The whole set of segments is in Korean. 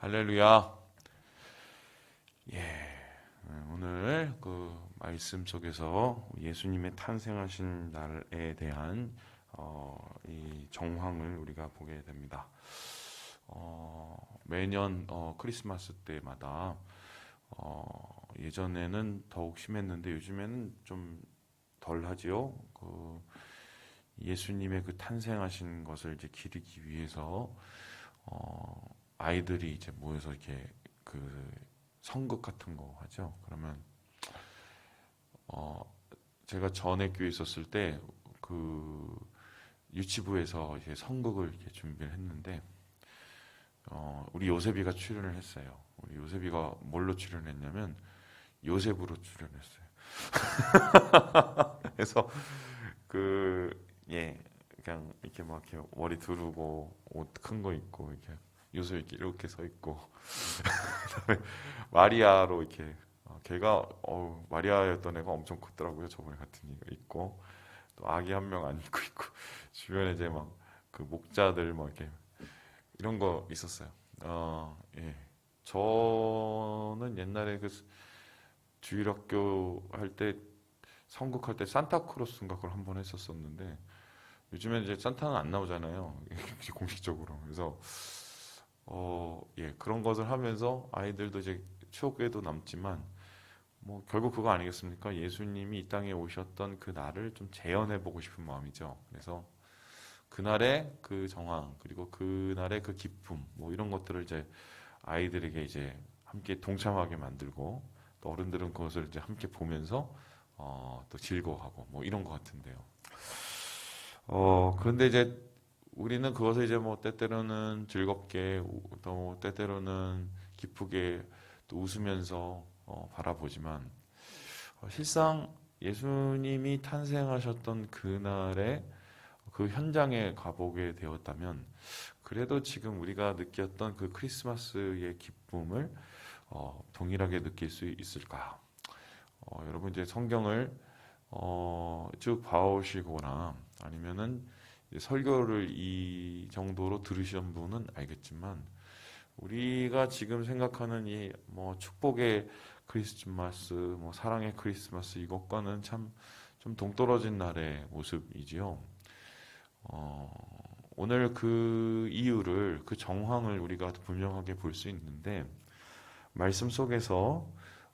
할렐루야. 예. 오늘 그 말씀 속에서 예수님의 탄생하신 날에 대한 어, 이 정황을 우리가 보게 됩니다. 어, 매년 어, 크리스마스 때마다 어, 예전에는 더욱 심했는데 요즘에는 좀 덜하지요. 그 예수님의 그 탄생하신 것을 이제 기리기 위해서 어, 아이들이 이제 모여서 이렇게 그 성극 같은 거 하죠. 그러면 어 제가 전에 교회 있었을 때 그 유치부에서 이제 성극을 이렇게 준비를 했는데 어 우리 요셉이가 출연을 했어요. 우리 요셉이가 뭘로 출연했냐면 요셉으로 출연했어요. 그래서 그 예 그냥 이렇게 막 이렇게 머리 두르고 옷 큰 거 입고 이렇게 요셉 이렇게 이렇게 서 있고 마리아로 이렇게 어, 걔가 어 마리아였던 애가 엄청 컸더라고요 저번에 같은 애가 있고 또 아기 한 명 안고 있고 주변에 이제 막 그 목자들 막 이렇게 이런 거 있었어요. 어, 예. 저는 옛날에 그 주일학교 할 때 성국할 때 산타크로스인가 그걸 한 번 했었었는데 요즘에 이제 산타는 안 나오잖아요. 공식적으로. 그래서 어, 예, 그런 것을 하면서 아이들도 이제 추억에도 남지만 뭐 결국 그거 아니겠습니까? 예수님이 이 땅에 오셨던 그 날을 좀 재현해 보고 싶은 마음이죠. 그래서 그날의 그 정황 그리고 그날의 그 기쁨 뭐 이런 것들을 이제 아이들에게 이제 함께 동참하게 만들고 또 어른들은 그것을 이제 함께 보면서 어, 또 즐거워하고 뭐 이런 것 같은데요. 어, 그런데 이제 우리는 그것을 이제 뭐 때때로는 즐겁게 또 때때로는 기쁘게 또 웃으면서 어, 바라보지만 어, 실상 예수님이 탄생하셨던 그날의 그 현장에 가보게 되었다면 그래도 지금 우리가 느꼈던 그 크리스마스의 기쁨을 어, 동일하게 느낄 수 있을까? 어, 여러분 이제 성경을 어, 쭉 봐오시거나 아니면은 설교를 이 정도로 들으신 분은 알겠지만 우리가 지금 생각하는 이 뭐 축복의 크리스마스, 뭐 사랑의 크리스마스 이것과는 참 좀 동떨어진 날의 모습이지요. 어, 오늘 그 이유를 그 정황을 우리가 분명하게 볼 수 있는데 말씀 속에서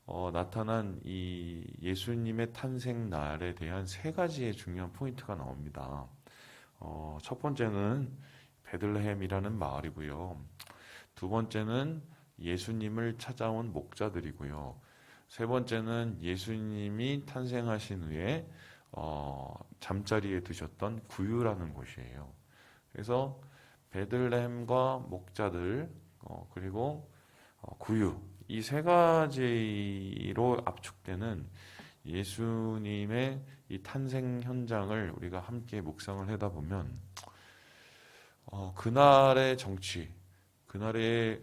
어, 나타난 이 예수님의 탄생 날에 대한 세 가지의 중요한 포인트가 나옵니다. 어, 첫 번째는 베들레헴이라는 마을이고요. 두 번째는 예수님을 찾아온 목자들이고요. 세 번째는 예수님이 탄생하신 후에 어, 잠자리에 드셨던 구유라는 곳이에요. 그래서 베들레헴과 목자들 어, 그리고 어, 구유 이 세 가지로 압축되는 예수님의 이 탄생 현장을 우리가 함께 묵상을 하다 보면 어, 그날의 정치, 그날의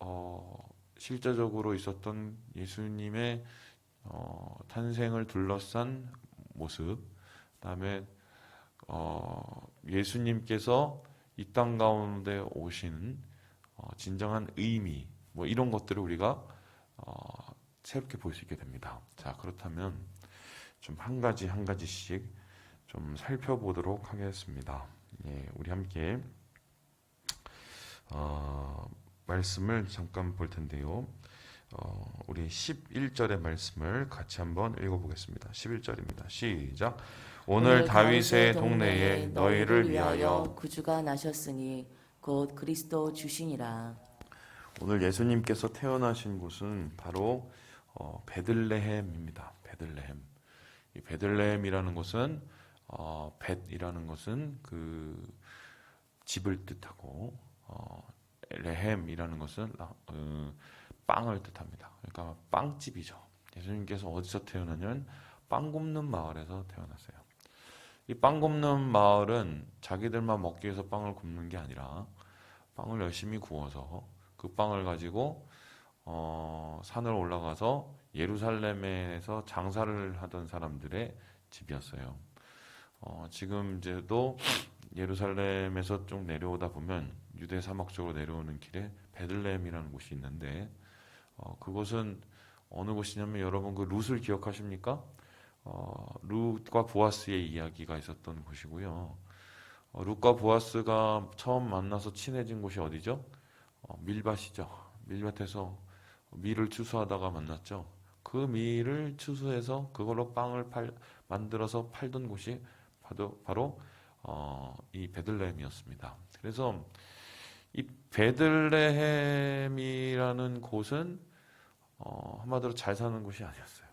어, 실제적으로 있었던 예수님의 어, 탄생을 둘러싼 모습, 그다음에 어, 예수님께서 이 땅 가운데 오신 어, 진정한 의미, 뭐 이런 것들을 우리가 어, 새롭게 볼 수 있게 됩니다. 자, 그렇다면 좀 한 가지 한 가지씩 좀 살펴보도록 하겠습니다. 예, 우리 함께 어, 말씀을 잠깐 볼 텐데요. 어, 우리 11절의 말씀을 같이 한번 읽어보겠습니다. 11절입니다. 시작. 오늘 다윗의 동네에 너희를 위하여 구주가 나셨으니 곧 그리스도 주시니라. 오늘 예수님께서 태어나신 곳은 바로 어, 베들레헴입니다. 베들레헴. 이 베들레헴이라는 곳은 어, 벳이라는 것은 그 집을 뜻하고 어, 레헴이라는 것은 어, 빵을 뜻합니다. 그러니까 빵집이죠. 예수님께서 어디서 태어나냐면 빵 굽는 마을에서 태어났어요. 이 빵 굽는 마을은 자기들만 먹기 위해서 빵을 굽는 게 아니라 빵을 열심히 구워서 그 빵을 가지고 어, 산을 올라가서 예루살렘에서 장사를 하던 사람들의 집이었어요. 어, 지금 이제도 예루살렘에서 좀 내려오다 보면 유대 사막 쪽으로 내려오는 길에 베들레헴이라는 곳이 있는데 어, 그곳은 어느 곳이냐면 여러분 그 룻을 기억하십니까? 어, 룻과 보아스의 이야기가 있었던 곳이고요. 어, 룻과 보아스가 처음 만나서 친해진 곳이 어디죠? 어, 밀밭이죠. 밀밭에서 밀을 추수하다가 만났죠. 그 밀을 추수해서 그걸로 빵을 팔, 만들어서 팔던 곳이 바로, 바로 어, 이 베들레헴이었습니다. 그래서 이 베들레헴이라는 곳은 어, 한마디로 잘 사는 곳이 아니었어요.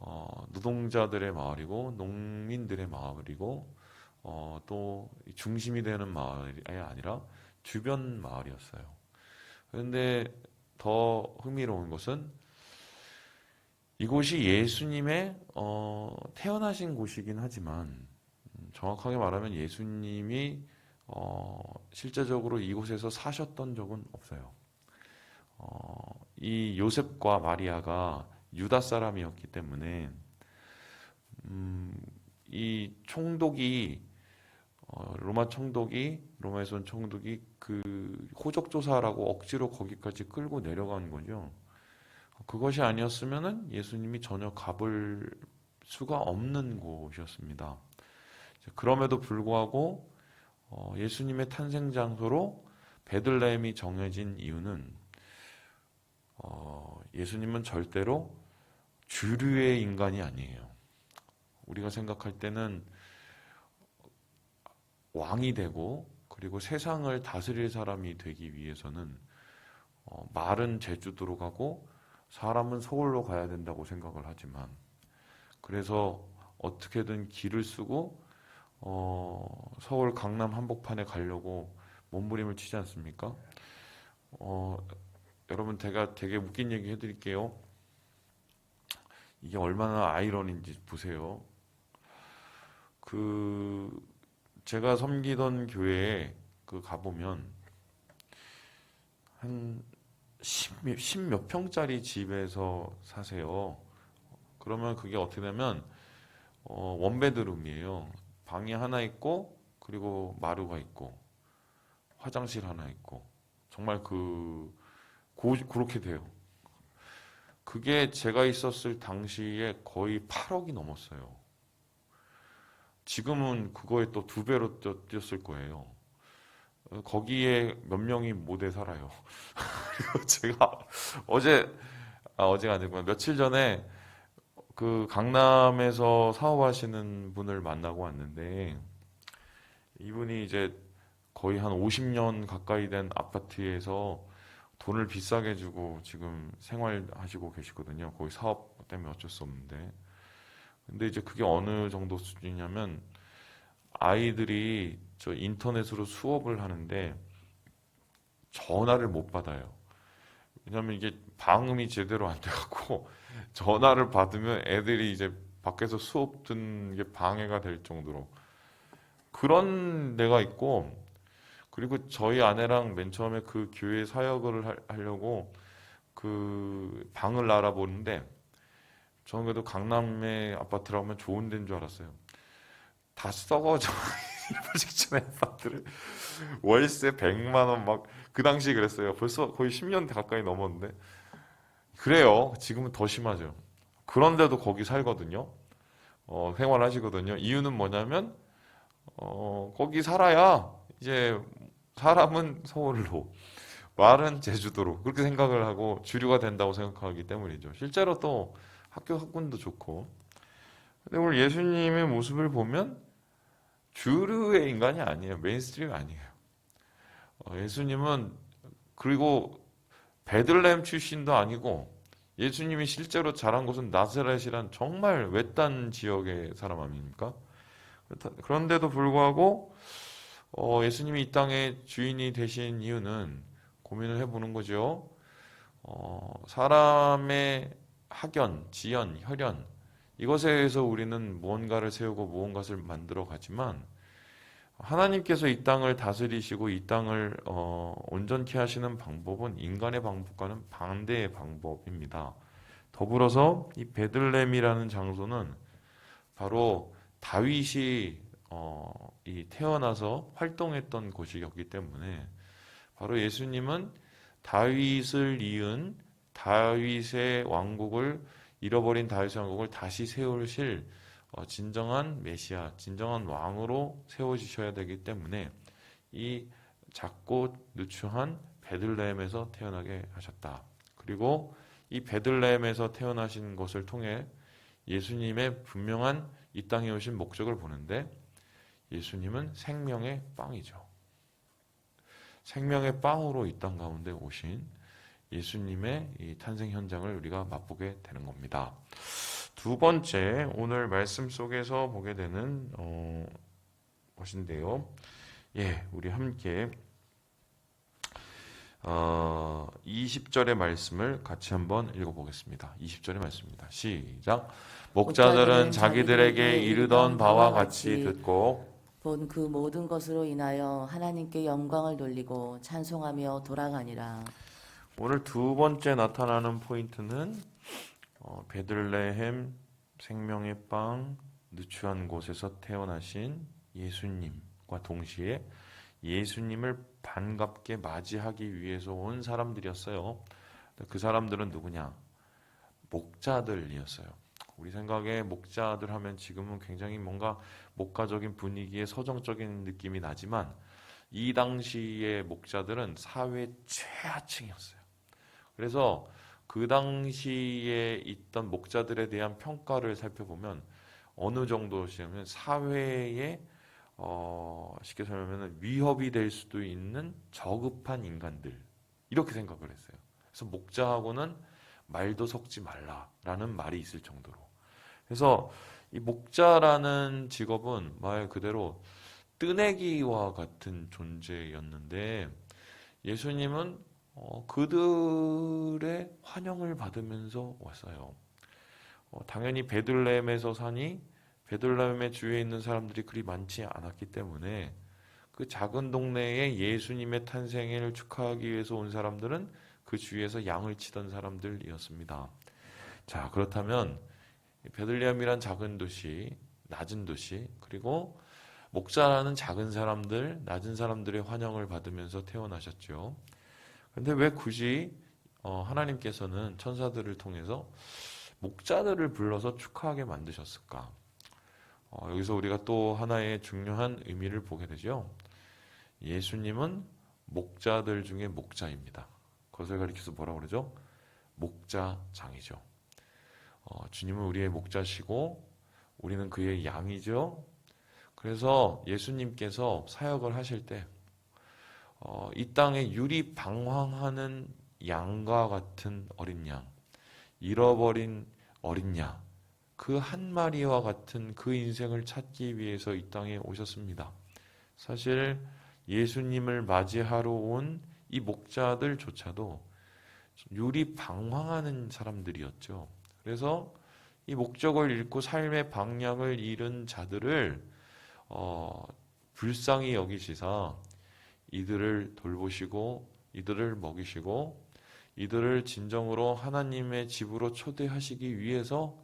어, 노동자들의 마을이고 농민들의 마을이고 어, 또 중심이 되는 마을이 아니라 주변 마을이었어요. 그런데 더 흥미로운 것은 이곳이 예수님의 어, 태어나신 곳이긴 하지만 음, 정확하게 말하면 예수님이 어, 실제적으로 이곳에서 사셨던 적은 없어요. 어, 이 요셉과 마리아가 유다 사람이었기 때문에 음, 이 총독이 어, 로마 총독이 로마에서 온 총독이 그 호적 조사라고 억지로 거기까지 끌고 내려간 거죠. 그것이 아니었으면은 예수님이 전혀 가볼 수가 없는 곳이었습니다. 그럼에도 불구하고 어, 예수님의 탄생 장소로 베들레헴이 정해진 이유는 어, 예수님은 절대로 주류의 인간이 아니에요. 우리가 생각할 때는 왕이 되고 그리고 세상을 다스릴 사람이 되기 위해서는 어, 말은 제주도로 가고 사람은 서울로 가야 된다고 생각을 하지만 그래서 어떻게든 길을 쓰고 어, 서울 강남 한복판에 가려고 몸부림을 치지 않습니까? 어, 여러분 제가 되게 웃긴 얘기 해드릴게요. 이게 얼마나 아이러니인지 보세요. 그 제가 섬기던 교회에 그 가보면 한 십몇 평짜리 집에서 사세요. 그러면 그게 어떻게 되면 어, 원베드룸이에요. 방이 하나 있고 그리고 마루가 있고 화장실 하나 있고 정말 그 고, 그렇게 돼요. 그게 제가 있었을 당시에 거의 8억이 넘었어요. 지금은 그거에 또 두 배로 뛰- 뛰었을 거예요. 어, 거기에 몇 명이 못에 살아요. 그리고 제가 어제 아, 어제가 아니고 며칠 전에 그 강남에서 사업하시는 분을 만나고 왔는데 이분이 이제 거의 한 50년 가까이 된 아파트에서 돈을 비싸게 주고 지금 생활하시고 계시거든요. 거기 사업 때문에 어쩔 수 없는데. 근데 이제 그게 어느 정도 수준이냐면 아이들이 저 인터넷으로 수업을 하는데 전화를 못 받아요. 왜냐면 이게 방음이 제대로 안 돼갖고 전화를 받으면 애들이 이제 밖에서 수업 듣는 게 방해가 될 정도로 그런 데가 있고 그리고 저희 아내랑 맨 처음에 그 교회 사역을 하- 하려고 그 방을 알아보는데 저는 그래도 강남의 아파트라고 하면 좋은 데인 줄 알았어요. 다 썩어져 일부 직전에 아파트를 월세 100만 원 막 그 당시 그랬어요. 벌써 거의 10년 가까이 넘었는데 그래요. 지금은 더 심하죠. 그런데도 거기 살거든요. 어, 생활하시거든요. 이유는 뭐냐면 어, 거기 살아야 이제 사람은 서울로 말은 제주도로 그렇게 생각을 하고 주류가 된다고 생각하기 때문이죠. 실제로 또 학교 학군도 좋고. 근데 오늘 예수님의 모습을 보면 주류의 인간이 아니에요. 메인스트림 아니에요. 어, 예수님은 그리고 베들레헴 출신도 아니고 예수님이 실제로 자란 곳은 나사렛이란 정말 외딴 지역의 사람 아닙니까? 그런데도 불구하고 어, 예수님이 이 땅의 주인이 되신 이유는 고민을 해보는 거죠. 어, 사람의 학연, 지연, 혈연 이것에 의해서 우리는 무언가를 세우고 무언가를 만들어 가지만 하나님께서 이 땅을 다스리시고 이 땅을 어, 온전케 하시는 방법은 인간의 방법과는 반대의 방법입니다. 더불어서 이 베들렘이라는 장소는 바로 다윗이 어, 이 태어나서 활동했던 곳이었기 때문에 바로 예수님은 다윗을 이은 다윗의 왕국을 잃어버린 다윗의 왕국을 다시 세우실 어, 진정한 메시아, 진정한 왕으로 세워지셔야 되기 때문에 이 작고 누추한 베들레헴에서 태어나게 하셨다. 그리고 이 베들레헴에서 태어나신 것을 통해 예수님의 분명한 이 땅에 오신 목적을 보는데 예수님은 생명의 빵이죠. 생명의 빵으로 이 땅 가운데 오신 예수님의 이 탄생 현장을 우리가 맛보게 되는 겁니다. 두 번째 오늘 말씀 속에서 보게 되는 어, 것인데요. 예, 우리 함께 어, 20절의 말씀을 같이 한번 읽어보겠습니다. 20절의 말씀입니다. 시작. 목자들은 자기들에게 이르던 바와 같이 듣고 본 그 모든 것으로 인하여 하나님께 영광을 돌리고 찬송하며 돌아가니라. 오늘 두 번째 나타나는 포인트는 어, 베들레헴 생명의 빵 누추한 곳에서 태어나신 예수님과 동시에 예수님을 반갑게 맞이하기 위해서 온 사람들이었어요. 그 사람들은 누구냐? 목자들이었어요. 우리 생각에 목자들 하면 지금은 굉장히 뭔가 목가적인 분위기의 서정적인 느낌이 나지만 이 당시의 목자들은 사회 최하층이었어요. 그래서 그 당시에 있던 목자들에 대한 평가를 살펴보면 어느 정도시냐면 사회에 어, 쉽게 설명하면 위협이 될 수도 있는 저급한 인간들 이렇게 생각을 했어요. 그래서 목자하고는 말도 섞지 말라라는 말이 있을 정도로. 그래서 이 목자라는 직업은 말 그대로 뜨내기와 같은 존재였는데 예수님은 어, 그들의 환영을 받으면서 왔어요. 어, 당연히 베들레헴에서 사니 베들레헴의 주위에 있는 사람들이 그리 많지 않았기 때문에 그 작은 동네에 예수님의 탄생을 축하하기 위해서 온 사람들은 그 주위에서 양을 치던 사람들이었습니다. 자, 그렇다면 베들레헴이란 작은 도시, 낮은 도시, 그리고 목자라는 작은 사람들, 낮은 사람들의 환영을 받으면서 태어나셨죠. 근데 왜 굳이 어, 하나님께서는 천사들을 통해서 목자들을 불러서 축하하게 만드셨을까? 어, 여기서 우리가 또 하나의 중요한 의미를 보게 되죠. 예수님은 목자들 중에 목자입니다. 그것을 가리켜서 뭐라고 그러죠? 목자장이죠. 어, 주님은 우리의 목자시고 우리는 그의 양이죠. 그래서 예수님께서 사역을 하실 때 어, 이 땅에 유리 방황하는 양과 같은 어린 양, 잃어버린 어린 양, 그 한 마리와 같은 그 인생을 찾기 위해서 이 땅에 오셨습니다. 사실 예수님을 맞이하러 온 이 목자들조차도 유리 방황하는 사람들이었죠. 그래서 이 목적을 잃고 삶의 방향을 잃은 자들을 어, 불쌍히 여기시사 이들을 돌보시고 이들을 먹이시고 이들을 진정으로 하나님의 집으로 초대하시기 위해서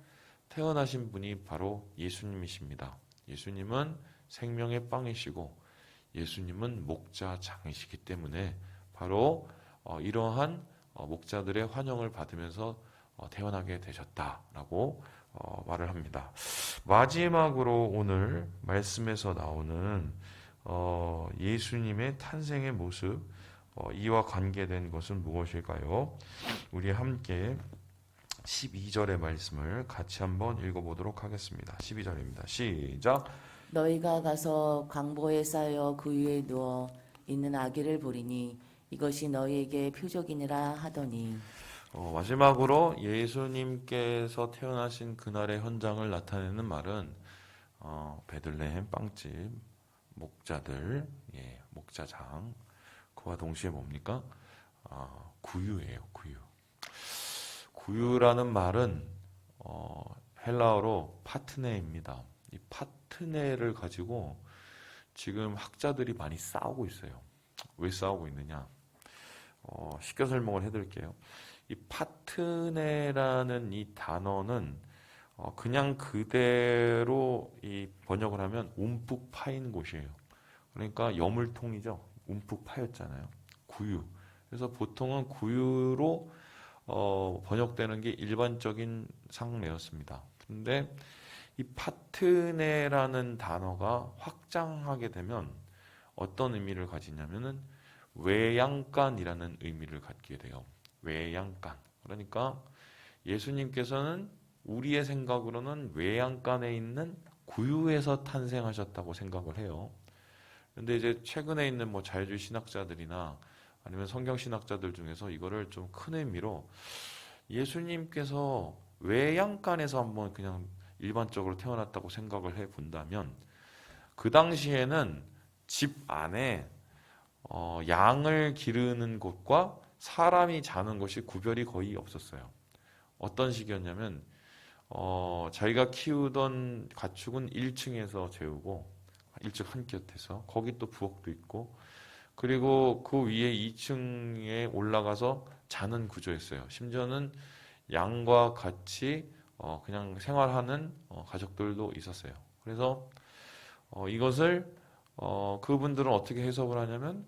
태어나신 분이 바로 예수님이십니다. 예수님은 생명의 빵이시고 예수님은 목자장이시기 때문에 바로 어, 이러한 어, 목자들의 환영을 받으면서 어, 태어나게 되셨다라고 어, 말을 합니다. 마지막으로 오늘 말씀에서 나오는 어, 예수님의 탄생의 모습 어, 이와 관계된 것은 무엇일까요? 우리 함께 12절의 말씀을 같이 한번 읽어보도록 하겠습니다. 12절입니다. 시작. 너희가 가서 강보에 쌓여 그 위에 누워 있는 아기를 보리니 이것이 너희에게 표적이니라 하더니 어, 마지막으로 예수님께서 태어나신 그날의 현장을 나타내는 말은 어, 베들레헴 빵집 목자들, 예, 목자장 그와 동시에 뭡니까? 어, 구유예요, 구유. 구유라는 말은 어, 헬라어로 파트네입니다. 이 파트네를 가지고 지금 학자들이 많이 싸우고 있어요. 왜 싸우고 있느냐? 어, 쉽게 설명을 해드릴게요. 이 파트네라는 이 단어는 어, 그냥 그대로 이 번역을 하면 움푹 파인 곳이에요. 그러니까 여물통이죠. 움푹 파였잖아요. 구유. 그래서 보통은 구유로 어, 번역되는 게 일반적인 상례였습니다. 근데 이 파트네라는 단어가 확장하게 되면 어떤 의미를 가지냐면은 외양간이라는 의미를 갖게 돼요. 외양간. 그러니까 예수님께서는 우리의 생각으로는 외양간에 있는 구유에서 탄생하셨다고 생각을 해요. 근데 이제 최근에 있는 뭐 자유주의 신학자들이나 아니면 성경 신학자들 중에서 이거를 좀 큰 의미로 예수님께서 외양간에서 한번 그냥 일반적으로 태어났다고 생각을 해 본다면 그 당시에는 집 안에 어, 양을 기르는 곳과 사람이 자는 곳이 구별이 거의 없었어요. 어떤 식이었냐면 어, 자기가 키우던 가축은 1층에서 재우고 1층 한 곁에서 거기 또 부엌도 있고 그리고 그 위에 2층에 올라가서 자는 구조였어요. 심지어는 양과 같이 어, 그냥 생활하는 어, 가족들도 있었어요. 그래서 어, 이것을 어, 그분들은 어떻게 해석을 하냐면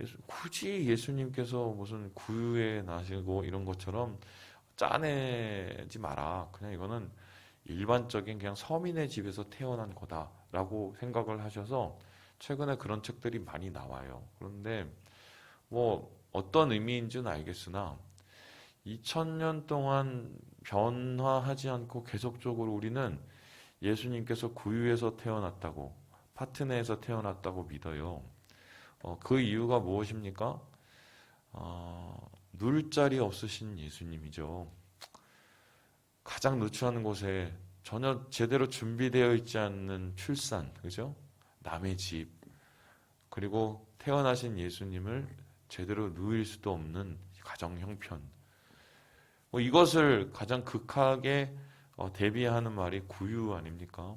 예수- 굳이 예수님께서 무슨 구유에 나시고 이런 것처럼 짜내지 마라. 그냥 이거는 일반적인 그냥 서민의 집에서 태어난 거다라고 생각을 하셔서 최근에 그런 책들이 많이 나와요. 그런데 뭐 어떤 의미인지는 알겠으나 2000년 동안 변화하지 않고 계속적으로 우리는 예수님께서 구유에서 태어났다고 파트네에서 태어났다고 믿어요. 어, 그 이유가 무엇입니까? 어, 누울 자리 없으신 예수님이죠. 가장 누추한 곳에 전혀 제대로 준비되어 있지 않는 출산, 그죠? 남의 집, 그리고 태어나신 예수님을 제대로 누일 수도 없는 가정 형편. 뭐 이것을 가장 극하게 어, 대비하는 말이 구유 아닙니까?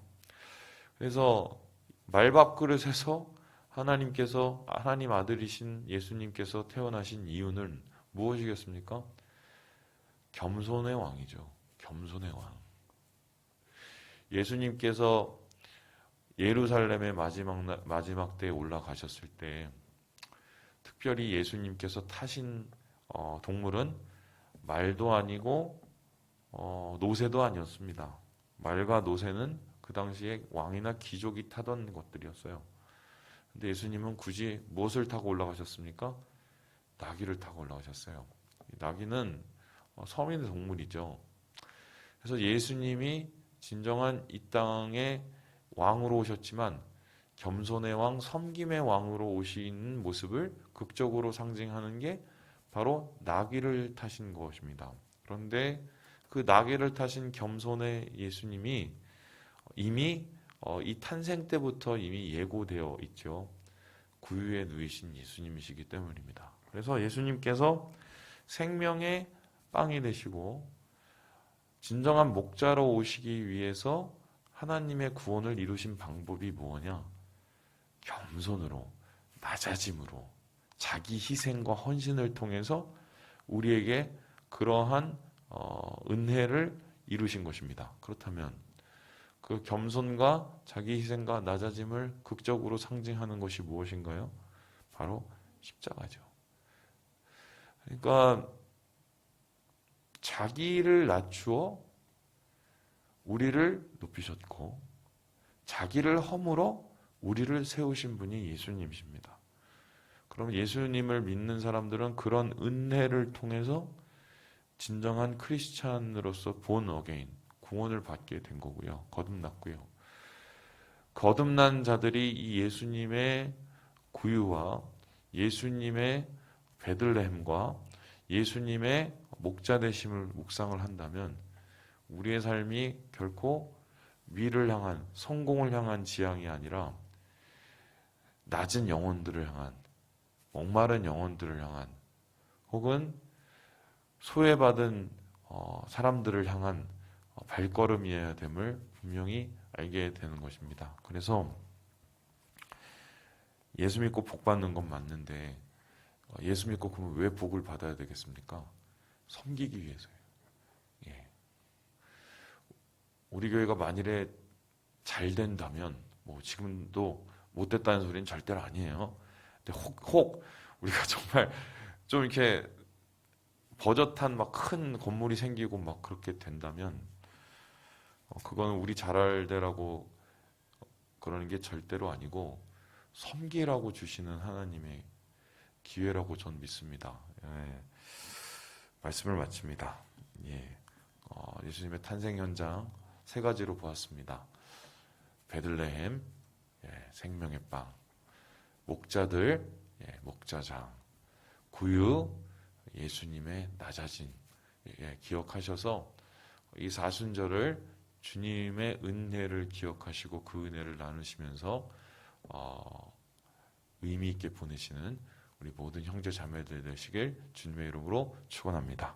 그래서 말밥그릇에서 하나님께서 하나님 아들이신 예수님께서 태어나신 이유는 무엇이겠습니까? 겸손의 왕이죠. 겸손의 왕. 예수님께서 예루살렘의 마지막 날- 마지막 때에 올라가셨을 때 특별히 예수님께서 타신 어, 동물은 말도 아니고 어, 노새도 아니었습니다. 말과 노새는 그 당시에 왕이나 귀족이 타던 것들이었어요. 근데 예수님은 굳이 무엇을 타고 올라가셨습니까? 나귀를 타고 올라가셨어요. 이 나귀는 어, 서민의 동물이죠. 그래서 예수님이 진정한 이 땅의 왕으로 오셨지만 겸손의 왕, 섬김의 왕으로 오시는 모습을 극적으로 상징하는 게 바로 나귀를 타신 것입니다. 그런데 그 나귀를 타신 겸손의 예수님이 이미 어, 이 탄생 때부터 이미 예고되어 있죠. 구유에 누이신 예수님이시기 때문입니다. 그래서 예수님께서 생명의 빵이 되시고 진정한 목자로 오시기 위해서 하나님의 구원을 이루신 방법이 무엇냐? 겸손으로, 낮아짐으로, 자기 희생과 헌신을 통해서 우리에게 그러한 어, 은혜를 이루신 것입니다. 그렇다면 그 겸손과 자기 희생과 낮아짐을 극적으로 상징하는 것이 무엇인가요? 바로 십자가죠. 그러니까 자기를 낮추어 우리를 높이셨고 자기를 허물어 우리를 세우신 분이 예수님이십니다. 그럼 예수님을 믿는 사람들은 그런 은혜를 통해서 진정한 크리스찬으로서 본 어게인 구원을 받게 된 거고요. 거듭났고요. 거듭난 자들이 이 예수님의 구유와 예수님의 베들레헴과 예수님의 목자 되심을 묵상을 한다면 우리의 삶이 결코 위를 향한 성공을 향한 지향이 아니라 낮은 영혼들을 향한 목마른 영혼들을 향한 혹은 소외받은 어, 사람들을 향한 어, 발걸음이어야 됨을 분명히 알게 되는 것입니다. 그래서 예수 믿고 복 받는 건 맞는데 어, 예수 믿고 그러면 왜 복을 받아야 되겠습니까? 섬기기 위해서요. 예. 우리 교회가 만일에 잘 된다면 뭐 지금도 못 됐다는 소리는 절대로 아니에요. 근데 혹, 혹 우리가 정말 좀 이렇게 버젓한 막 큰 건물이 생기고 막 그렇게 된다면 어, 그거는 우리 잘할 때라고 그러는 게 절대로 아니고 섬기라고 주시는 하나님의 기회라고 전 믿습니다. 예. 말씀을 마칩니다. 예. 어, 예수님의 탄생 현장 세 가지로 보았습니다. 베들레헴, 예, 생명의 빵, 목자들, 예, 목자장, 구유, 예수님의 낮아진, 예, 기억하셔서 이 사순절을 주님의 은혜를 기억하시고 그 은혜를 나누시면서 어, 의미 있게 보내시는 우리 모든 형제 자매들 되시길 주님의 이름으로 축원합니다.